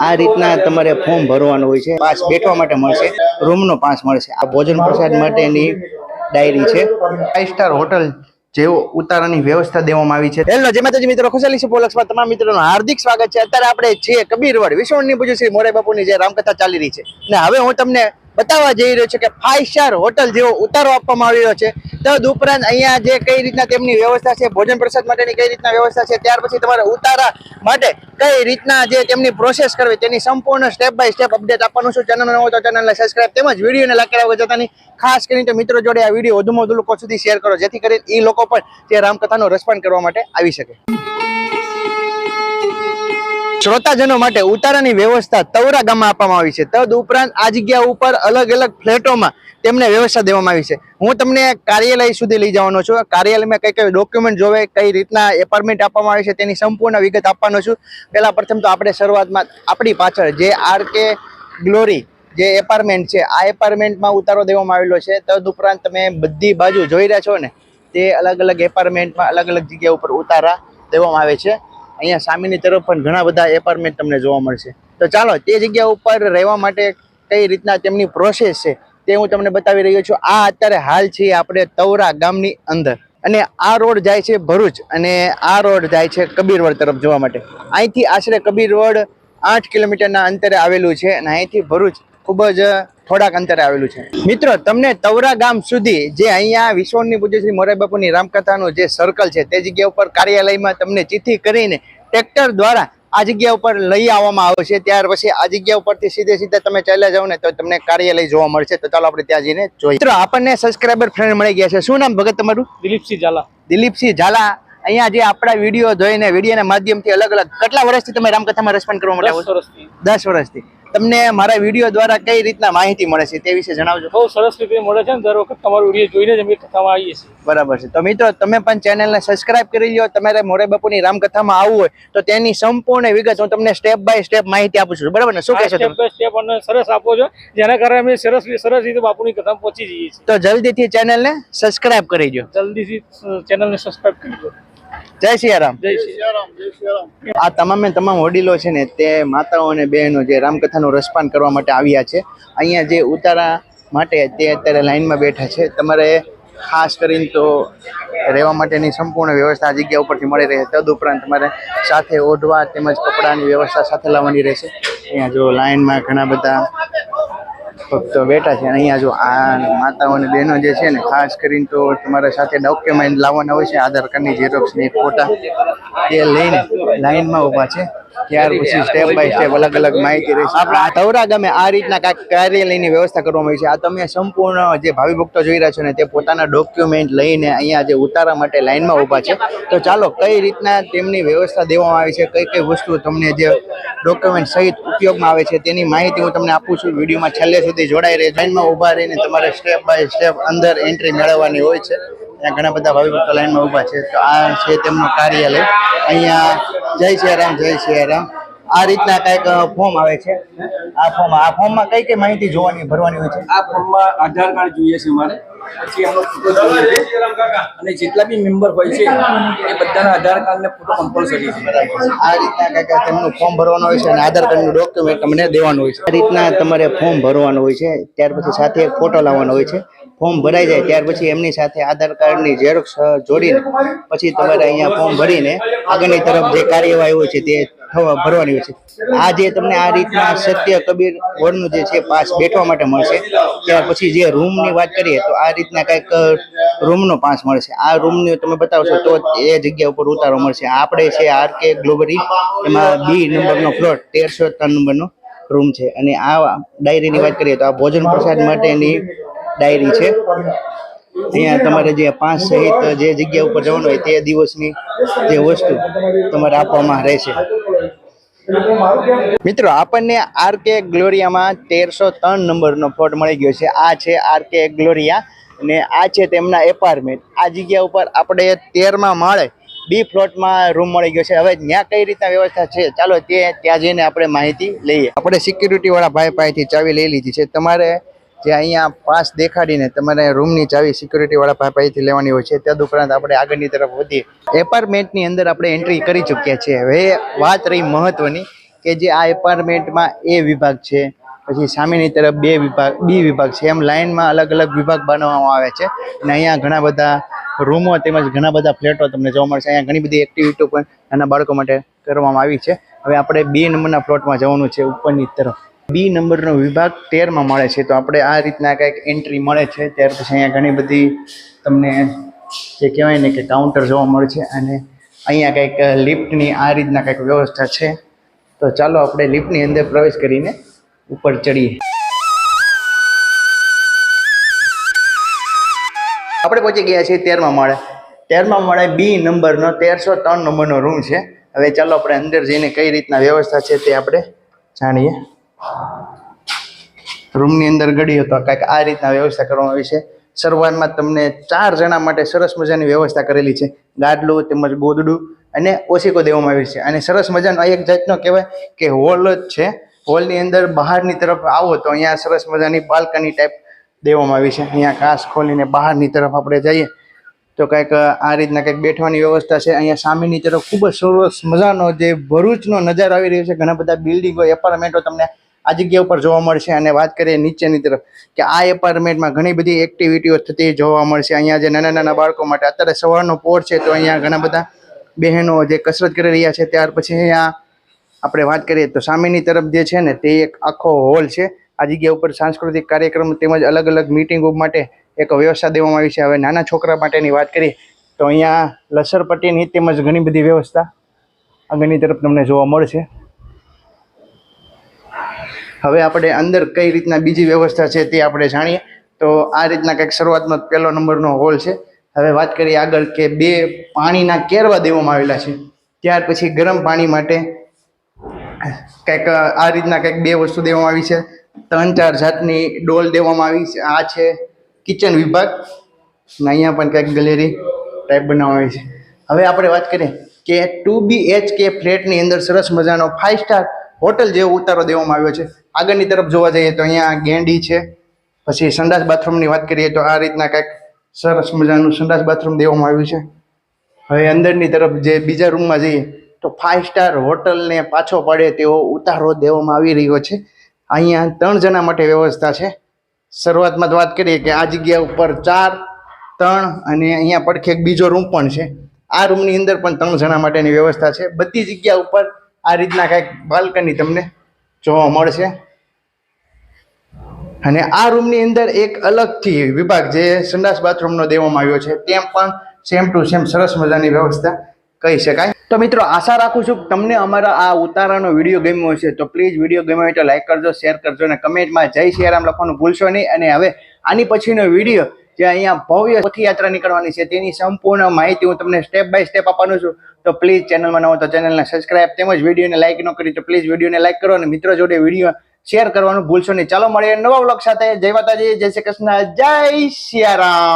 આ રીતના તમારે ફોર્મ ભરવાનું હોય છે. પાસ બેઠવા માટે મળશે. રૂમનો પાસ મળશે. આ ભોજન પ્રસાદ માટેની ડાયરી છે. ફાઈવ સ્ટાર હોટલ જેવો ઉતારાની વ્યવસ્થા દેવામાં આવી છે. હેલો જય માતાજી મિત્રો. ખુશાલી છે પોલક્ષમાં તમામ મિત્રોનું હાર્દિક સ્વાગત છે. અત્યારે આપણે છીએ કબીરવડ. વિશ્વની પૂજ્ય શ્રી મોરારી બાપુની જે રામકથા ચાલી રહી છે. અને હવે હું તમને બતાવવા જઈ રહ્યો છે કે ફાઈવ સ્ટાર હોટલ જેવો ઉતારો આપવામાં આવી રહ્યો છે. તદ ઉપરાંત અહીંયા જે કઈ રીતના તેમની વ્યવસ્થા છે, ભોજન પ્રસાદ માટેની કઈ રીતના વ્યવસ્થા છે, ત્યાર પછી તમારે ઉતારા માટે કઈ રીતના જે તેમની પ્રોસેસ કરવી, તેની સંપૂર્ણ સ્ટેપ બાય સ્ટેપ અપડેટ આપવાનું છું. ચેનલ નવો તો ચેનલને સબસ્ક્રાઈબ તેમજ વિડીયોને લાકડા વગર જતાની ખાસ કરીને મિત્રો જોડે આ વીડિયો વધુમાં વધુ લોકો સુધી શેર કરો, જેથી કરીને એ લોકો પણ તે રામકથાનો રસપાન કરવા માટે આવી શકે. શ્રોતાજનો માટે ઉતારાની વ્યવસ્થા તવરા ગામમાં આપવામાં આવી છે. તદ ઉપરાંત આ જગ્યા ઉપર અલગ અલગ ફ્લેટોમાં તેમને વ્યવસ્થા દેવામાં આવી છે. હું તમને કાર્યાલય સુધી લઈ જવાનો છું. કાર્યાલયમાં કઈ કઈ ડોક્યુમેન્ટ જોવે, કઈ રીતના એપાર્ટમેન્ટ આપવામાં આવે છે, તેની સંપૂર્ણ વિગત આપવાનો છું. પહેલા પ્રથમ તો આપણે શરૂઆતમાં આપણી પાછળ જે આર કે ગ્લોરી જે એપાર્ટમેન્ટ છે, આ એપાર્ટમેન્ટમાં ઉતારો દેવામાં આવેલો છે. તદ ઉપરાંત તમે બધી બાજુ જોઈ રહ્યા છો ને, તે અલગ અલગ એપાર્ટમેન્ટમાં અલગ અલગ જગ્યા ઉપર ઉતારા દેવામાં આવે છે. અહીંયા સામેની તરફ પણ ઘણા બધા એપાર્ટમેન્ટ તમને જોવા મળશે. તો ચાલો, તે જગ્યા ઉપર રહેવા માટે કઈ રીતના તેમની પ્રોસેસ છે તે હું તમને બતાવી રહ્યો છું. આ અત્યારે હાલ છે આપણે તવરા ગામની અંદર અને આ રોડ જાય છે ભરૂચ અને આ રોડ જાય છે કબીરવડ તરફ જોવા માટે. અહીંથી આશરે કબીરવડ આઠ કિલોમીટરના અંતરે આવેલું છે અને અહીંથી ભરૂચ ખૂબ જ થોડાક અંતરે આવેલું છે. મિત્રો તમને તવરા ગામ સુધી જે અહીંયા વિશ્વની પૂજ્ય શ્રી મોરાઈ બાપુની રામકથાનું જે સર્કલ છે તે જગ્યા ઉપર કાર્યાલયમાં તમને ચિઠ્ઠી કરીને ટ્રેક્ટર દ્વારા આ જગ્યા ઉપર લઈ આવવામાં આવશે. ત્યાર પછી આ જગ્યા ઉપરથી સીધે સીધા તમે ચાલ્યા જાઓ ને તો તમને કાર્યાલય જોવા મળશે. તો ચાલો આપણે ત્યાં જઈને જોઈએ. મિત્રો આપણને સબસ્ક્રાઈબર ફ્રેન્ડ મળી ગયા છે. શું નામ ભગત તમારું? દિલીપસિંહ ઝાલા. દિલીપસિંહ ઝાલા અહીંયા જે આપણા વીડિયો જોઈને વિડીયોના માધ્યમથી અલગ અલગ કેટલા વર્ષથી તમે રામકથામાં રસપાન કરવા માટે વર્ષથી. દસ વર્ષથી. તમને મારા વીડિયો દ્વારા કઈ રીતના માહિતી મળે છે તે વિશે જણાવજો. બહુ સરસ રીતે મળે છે ને દર વખત તમારો વીડિયો જોઈને જ અમે કથામાં આવીએ છીએ. બરાબર છે. તો મિત્રો તમે પણ ચેનલને સબસ્ક્રાઇબ કરી લ્યો. તમારે મોરે બાપુની રામકથામાં આવવું હોય તો તેની સંપૂર્ણ વિગત હું તમને સ્ટેપ બાય સ્ટેપ માહિતી આપું છું. બરાબર ને? શું કહેશો સ્ટેપ બાય સ્ટેપ અને સરસ આપો છો. જેના કારણે અમે સરસ સરસ રીતે બાપુની કથામાં પહોંચી જઈએ છીએ. તો જલ્દીથી ચેનલને સબસ્ક્રાઇબ કરી દો જલ્દીથી ચેનલને સબસ્ક્રાઇબ કરી દો જય સિયારામ. જય શ્રી આ તમામે તમામ વડીલો છે ને તે માતાઓ અને બહેનો જે રામકથાનું રસપાન કરવા માટે આવ્યા છે અહીંયા જે ઉતારા માટે તે અત્યારે લાઈનમાં બેઠા છે. તમારે ખાસ કરીને તો રહેવા માટેની સંપૂર્ણ વ્યવસ્થા આ જગ્યા ઉપરથી મળી રહે. તદ ઉપરાંત તમારે સાથે ઓઢવા તેમજ કપડાની વ્યવસ્થા સાથે લાવવાની રહેશે. અહીંયા જો લાઇનમાં ઘણા બધા ભક્તો બેઠા છે. અહીંયા જો આ માતાઓને બહેનો જે છે ને, ખાસ કરીને તો તમારે સાથે ડોક્યુમેન્ટ લાવવાના હોય છે, આધાર કાર્ડની ઝેરોક્ષની ફોટા તે લઈને લાઈનમાં ઊભા છે. ત્યાર પછી સ્ટેપ બાય સ્ટેપ અલગ અલગ માહિતી રહેશે આપણા તવરા ગામે આ રીતના કાંઈક કાર્યાલયની વ્યવસ્થા કરવામાં આવી છે. આ તમે સંપૂર્ણ જે ભાવિ ભક્તો જોઈ રહ્યા છો ને તે પોતાના ડોક્યુમેન્ટ લઈને અહીંયા જે ઉતારા માટે લાઇનમાં ઊભા છે. તો ચાલો કઈ રીતના તેમની વ્યવસ્થા દેવામાં આવી છે? કઈ કઈ વસ્તુ તમને જે ડોક્યુમેન્ટ સહિત ઉપયોગમાં આવે છે તેની માહિતી હું તમને આપું છું. વિડીયોમાં છેલ્લે સુધી જોડાઈ રહે લાઇનમાં ઊભા રહીને તમારે સ્ટેપ બાય સ્ટેપ અંદર એન્ટ્રી મેળવવાની હોય છે. ત્યાં ઘણા બધા ભાવિ ભક્તો લાઇનમાં ઊભા છે. તો આ છે તેમનું કાર્યાલય. અહીંયા જય શ્રી રામ જય શ્રી રામ આ રીતના કંઈક ફોર્મ આવે છે. આ ફોર્મ આ ફોર્મમાં કઈ કઈ માહિતી જોવાની ભરવાની હોય છે? આ ફોર્મમાં આધાર કાર્ડ જોઈએ છે મારે પછી ફોટો અને જેટલા બી મેમ્બર હોય છે એ બધાના આધાર કાર્ડ ને ફોટો કમ્પલસરી છે. આ રીતના કંઈક તેમનું ફોર્મ ભરવાનું હોય છે અને આધાર કાર્ડનું ડોક્યુમેન્ટ તમને દેવાનું હોય છે. આ રીતના તમારે ફોર્મ ભરવાનું હોય છે. ત્યાર પછી સાથે ફોટો લાવવાનો હોય છે. ફોર્મ ભરાઈ જાય ત્યાર પછી એમની સાથે આધાર કાર્ડની ઝેરોક્ષ જોડીને પછી તમારે અહીંયા ફોર્મ ભરીને આગળની તરફ જે કાર્યવાહી હોય છે તે થવા ભરવાની હોય છે. આ જે તમને આ રીતના સત્ય કબીર વોર્ડનું જે છે, પાસ બેઠવા માટે મળશે. ત્યાર પછી જે રૂમની વાત કરીએ તો આ રીતના કંઈક રૂમનો પાસ મળશે. આ રૂમની તમે બતાવશો તો એ જગ્યા ઉપર ઉતારો મળશે. આપણે છે આર કે ગ્લોબરી એમાં બી નંબરનો ફ્લોટ, તેરસો ત્રણ નંબરનો રૂમ છે. અને આ ડાયરીની વાત કરીએ તો આ ભોજન પ્રસાદ માટેની ડાયરી છે. અહીંયા તમારે જે પાંચ સહિત જે જગ્યા ઉપર જવાનું હોય તે દિવસની જે વસ્તુ તમારે આપવામાં રહેશે. મિત્રો, આપણને આર કે ગ્લોરિયામાં તેરસો ત્રણ નંબરનો ફોટ મળી ગયો છે. આ છે આર કે ગ્લોરિયા અને આ છે તેમના એપાર્ટમેન્ટ. આ જગ્યા ઉપર આપણે તેરમાં માળે બી ફ્લોટમાં રૂમ મળી ગયો છે. હવે ત્યાં કઈ રીતના વ્યવસ્થા છે? ચાલો તે ત્યાં જઈને આપણે માહિતી લઈએ. આપણે સિક્યુરિટી વાળા ભાઈ પાસેથી ચાવી લઈ લીધી છે. તમારે જે અહીંયા પાસ દેખાડીને તમારે રૂમની ચાવી સિક્યુરિટીવાળા પાસેથી લેવાની હોય છે. તદ ઉપરાંત આપણે આગળની તરફ વધીએ એપાર્ટમેન્ટની અંદર આપણે એન્ટ્રી કરી ચૂક્યા છીએ. હવે વાત રહી મહત્વની કે જે આ એપાર્ટમેન્ટમાં એ વિભાગ છે, પછી સામેની તરફ બે વિભાગ, બી વિભાગ છે. એમ લાઇનમાં અલગ અલગ વિભાગ બનાવવામાં આવે છે. અને અહીંયા ઘણા બધા રૂમો તેમજ ઘણા બધા ફ્લેટો તમને જોવા મળશે. અહીંયા ઘણી બધી એક્ટિવિટીઓ પણ નાના બાળકો માટે કરવામાં આવી છે. હવે આપણે બે નંબરના પ્લોટમાં જવાનું છે ઉપરની તરફ. બી નંબરનો વિભાગ તેરમાં મળે છે. તો આપણે આ રીતના કંઈક એન્ટ્રી મળે છે. ત્યાર પછી અહીંયા ઘણી બધી તમને જે કહેવાય ને કે કાઉન્ટર જોવા મળે છે અને અહીંયા કંઈક લિફ્ટની આ રીતના કંઈક વ્યવસ્થા છે. તો ચાલો આપણે લિફ્ટની અંદર પ્રવેશ કરીને ઉપર ચડીએ. આપણે પહોંચી ગયા છીએ તેરમાં માળે. તેરમાં મળે બી નંબરનો, તેરસો ત્રણ નંબરનો રૂમ છે. હવે ચાલો આપણે અંદર જઈને કઈ રીતના વ્યવસ્થા છે તે આપણે જાણીએ. રૂમની અંદર ગડીએ તો કંઈક આ રીતના વ્યવસ્થા કરવામાં આવી છે. શરૂઆતમાં તમને ચાર જણા માટે સરસ મજાની વ્યવસ્થા કરેલી છે. ગાડલું તેમજ ગોદડું અને ઓશીકો દેવામાં આવી છે. અને સરસ મજાનો એક જાતનો કહેવાય કે હોલ જ છે. હોલની અંદર બહારની તરફ આવો તો અહીંયા સરસ મજાની બાલ્કની ટાઈપ દેવામાં આવી છે. અહીંયા કાચ ખોલીને બહારની તરફ આપણે જઈએ તો કંઈક આ રીતના કંઈક બેઠવાની વ્યવસ્થા છે. અહીંયા સામેની તરફ ખૂબ જ સરસ મજાનો જે ભરૂચનો નજારો આવી રહ્યો છે. ઘણા બધા બિલ્ડિંગો એપાર્ટમેન્ટો તમને આ જગ્યા ઉપર જોવા મળશે અને વાત કરીએ નીચેની તરફ કે આ એપાર્ટમેન્ટમાં ઘણી બધી એક્ટિવિટીઓ થતી જોવા મળશે. અહીંયા જે નાના નાના બાળકો માટે અત્યારે સવારનો પોર છે તો અહીંયા ઘણા બધા બહેનો જે કસરત કરી રહ્યા છે ત્યાર પછી અહીંયા આપણે વાત કરીએ તો સામેની તરફ જે છે ને તે એક આખો હોલ છે. આ જગ્યા ઉપર સાંસ્કૃતિક કાર્યક્રમ તેમજ અલગ અલગ મિટિંગો માટે એક વ્યવસ્થા દેવામાં આવી છે. હવે નાના છોકરા માટેની વાત કરીએ તો અહીંયા લસરપટ્ટીની તેમજ ઘણી બધી વ્યવસ્થા આગળની તરફ તમને જોવા મળશે. હવે આપણે અંદર કઈ રીતના બીજી વ્યવસ્થા છે તે આપણે જાણીએ. તો આ રીતના કંઈક શરૂઆતમાં પહેલો નંબરનો હોલ છે. હવે વાત કરીએ આગળ કે બે પાણીના કેરવા દેવામાં આવેલા છે. ત્યાર પછી ગરમ પાણી માટે કંઈક આ રીતના કંઈક બે વસ્તુ દેવામાં આવી છે. ત્રણ ચાર જાતની ડોલ દેવામાં આવી છે. આ છે કિચન વિભાગ. અહીંયા પણ કંઈક ગેલેરી ટાઈપ બનાવવામાં આવી છે. હવે આપણે વાત કરીએ કે ટુ બી એચ કે ફ્લેટની અંદર સરસ મજાનો ફાઇવ સ્ટાર હોટલ જેવો ઉતારો દેવામાં આવ્યો છે. આગળની તરફ જોવા જઈએ તો અહીંયા ગેંડી છે. પછી સંડાસ બાથરૂમની વાત કરીએ તો આ રીતના કંઈક સરસ મજાનું સંડાસ બાથરૂમ દેવામાં આવ્યું છે. હવે અંદરની તરફ જે બીજા રૂમમાં જઈએ તો ફાઇવ સ્ટાર હોટલને પાછો પડે તેવો ઉતારો દેવામાં આવી રહ્યો છે. અહીંયા ત્રણ જણા માટે વ્યવસ્થા છે. શરૂઆતમાં તો વાત કરીએ કે આ જગ્યા ઉપર ચાર, ત્રણ અને અહીંયા પડખે એક બીજો રૂમ પણ છે. આ રૂમની અંદર પણ ત્રણ જણા માટેની વ્યવસ્થા છે. બધી જગ્યા ઉપર આ રીતના કંઈક બાલ્કની તમને જોવા મળશે. અને આ રૂમની અંદર એક અલગથી વિભાગ જે સંડાસ બાથરૂમનો દેવામાં આવ્યો છે, તેમ પણ સેમ ટુ સેમ સરસ મજાની વ્યવસ્થા કહી શકાય. તો મિત્રો, આશા રાખું છું તમને અમારા આ ઉતારાનો વીડિયો ગમ્યો હશે. તો પ્લીઝ વીડિયો ગમ્યો હોય તો લાઈક કરજો શેર કરજો અને કમેન્ટમાં જય સિયારામ લખવાનું ભૂલશો નહીં. અને હવે આની પછીનો વીડિયો જે અહીંયા ભવ્ય રથયાત્રા નીકળવાની છે, તેની સંપૂર્ણ માહિતી હું તમને સ્ટેપ બાય સ્ટેપ આપવાનું છું. તો પ્લીઝ ચેનલમાં ન હોય તો ચેનલને સબસ્ક્રાઇબ તેમજ વિડીયોને લાઇક ન કરી તો પ્લીઝ વિડીયોને લાઇક કરો અને મિત્રો જોડે વીડિયો શેર કરવાનું ભૂલશો નહીં. ચાલો મળીએ નવા બ્લોગ સાથે. જય માતાજી, જય શ્રી કૃષ્ણ, જય સિયારામ.